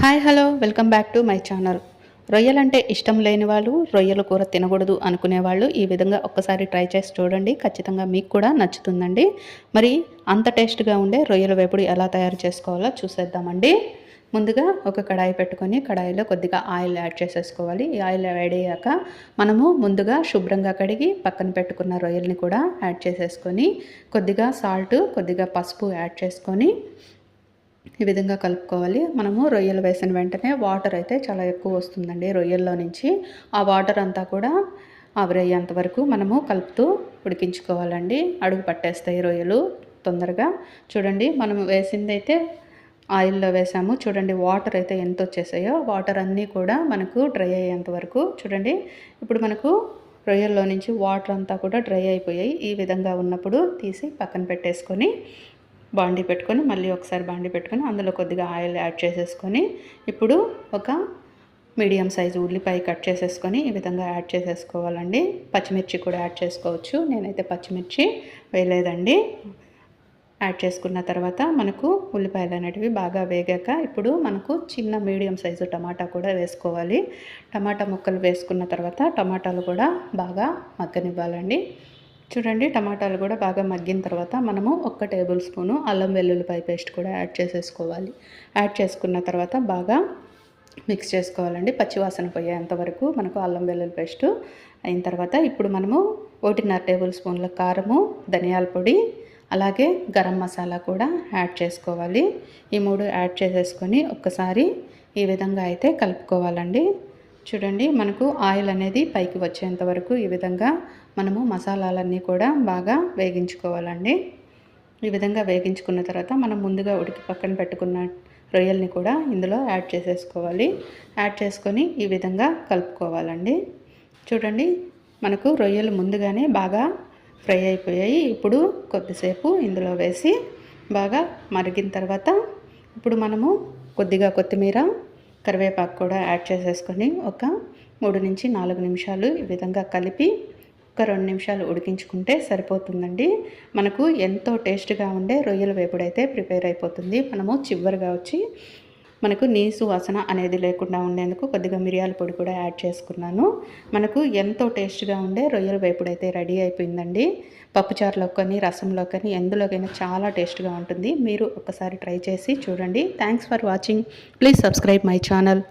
Hi hello welcome back to my channel. రొయ్యలంటే ఇష్టం లేని వాళ్ళు రొయ్యల కూర తినకూడదు అనుకునే వాళ్ళు ఈ విధంగా ఒక్కసారి ట్రై చేసి చూడండి. ఖచ్చితంగా మీకు కూడా నచ్చుతుందండి. మరి అంత టేస్ట్గా ఉండే రొయ్యల వేపుడు ఎలా తయారు చేసుకోవాలో చూసేద్దామండి. ముందుగా ఒక కడాయి పెట్టుకొని కడాయిలో కొద్దిగా ఆయిల్ యాడ్ చేసేసుకోవాలి. ఈ ఆయిల్ యాడ్ అయ్యాక మనము ముందుగా శుభ్రంగా కడిగి పక్కన పెట్టుకున్న రొయ్యల్ని కూడా యాడ్ చేసేసుకొని కొద్దిగా సాల్ట్ కొద్దిగా పసుపు యాడ్ చేసుకొని ఈ విధంగా కలుపుకోవాలి. మనము రొయ్యలు వేసిన వెంటనే వాటర్ అయితే చాలా ఎక్కువ వస్తుందండి రొయ్యల్లో నుంచి. ఆ వాటర్ అంతా కూడా ఆవిరయ్యేంత వరకు మనము కలుపుతూ ఉడికించుకోవాలండి. అడుగు పట్టేస్తాయి రొయ్యలు తొందరగా. చూడండి మనం వేసింది అయితే ఆయిల్లో వేసాము. చూడండి వాటర్ అయితే ఎంత వచ్చేసాయో. వాటర్ అన్నీ కూడా మనకు డ్రై అయ్యేంత వరకు. చూడండి ఇప్పుడు మనకు రొయ్యల్లో నుంచి వాటర్ అంతా కూడా డ్రై అయిపోయాయి. ఈ విధంగా ఉన్నప్పుడు తీసి పక్కన పెట్టేసుకొని బాండీ పెట్టుకొని మళ్ళీ ఒకసారి బాండీ పెట్టుకొని అందులో కొద్దిగా ఆయిల్ యాడ్ చేసేసుకొని ఇప్పుడు ఒక మీడియం సైజు ఉల్లిపాయ కట్ చేసేసుకొని ఈ విధంగా యాడ్ చేసేసుకోవాలండి. పచ్చిమిర్చి కూడా యాడ్ చేసుకోవచ్చు. నేనైతే పచ్చిమిర్చి వేయలేదండి. యాడ్ చేసుకున్న తర్వాత మనకు ఉల్లిపాయలు అనేటివి బాగా వేగాక ఇప్పుడు మనకు చిన్న మీడియం సైజు టమాటా కూడా వేసుకోవాలి. టమాటా ముక్కలు వేసుకున్న తర్వాత టమాటాలు కూడా బాగా మగ్గనివ్వాలండి. చూడండి టమాటాలు కూడా బాగా మగ్గిన తర్వాత మనము ఒక్క టేబుల్ స్పూను అల్లం వెల్లుల్లిపాయ పేస్ట్ కూడా యాడ్ చేసేసుకోవాలి. యాడ్ చేసుకున్న తర్వాత బాగా మిక్స్ చేసుకోవాలండి. పచ్చివాసన పోయేంత వరకు మనకు అల్లం వెల్లుల్లి పేస్ట్ అయిన తర్వాత ఇప్పుడు మనము ఒకటిన్నర టేబుల్ స్పూన్ల కారము ధనియాల పొడి అలాగే గరం మసాలా కూడా యాడ్ చేసుకోవాలి. ఈ మూడు యాడ్ చేసేసుకొని ఒక్కసారి ఈ విధంగా అయితే కలుపుకోవాలండి. చూడండి మనకు ఆయిల్ అనేది పైకి వచ్చేంత వరకు ఈ విధంగా మనము మసాలాలన్నీ కూడా బాగా వేగించుకోవాలండి. ఈ విధంగా వేగించుకున్న తర్వాత మనం ముందుగా ఉడికి పక్కన పెట్టుకున్న రొయ్యల్ని కూడా ఇందులో యాడ్ చేసేసుకోవాలి. యాడ్ చేసుకొని ఈ విధంగా కలుపుకోవాలండి. చూడండి మనకు రొయ్యలు ముందుగానే బాగా ఫ్రై అయిపోయాయి. ఇప్పుడు కొద్దిసేపు ఇందులో వేసి బాగా మరిగిన తర్వాత ఇప్పుడు మనము కొద్దిగా కొత్తిమీర కరివేపాకు కూడా యాడ్ చేసేసుకొని ఒక మూడు నుంచి నాలుగు నిమిషాలు ఈ విధంగా కలిపి ఒక రెండు నిమిషాలు ఉడికించుకుంటే సరిపోతుందండి. మనకు ఎంతో టేస్ట్గా ఉండే రొయ్యల వేపుడైతే ప్రిపేర్ అయిపోతుంది. మనము చివరిగా వచ్చి మనకు నీసు వాసన అనేది లేకుండా ఉండేందుకు కొద్దిగా మిరియాల పొడి కూడా యాడ్ చేసుకున్నాను. మనకు ఎంతో టేస్ట్గా ఉండే రొయ్యల వేపుడు అయితే రెడీ అయిపోయిందండి. పప్పుచారులో కానీ రసంలో కానీ ఎందులోకైనా చాలా టేస్ట్గా ఉంటుంది. మీరు ఒకసారి ట్రై చేసి చూడండి. Thanks for watching. Please subscribe my channel.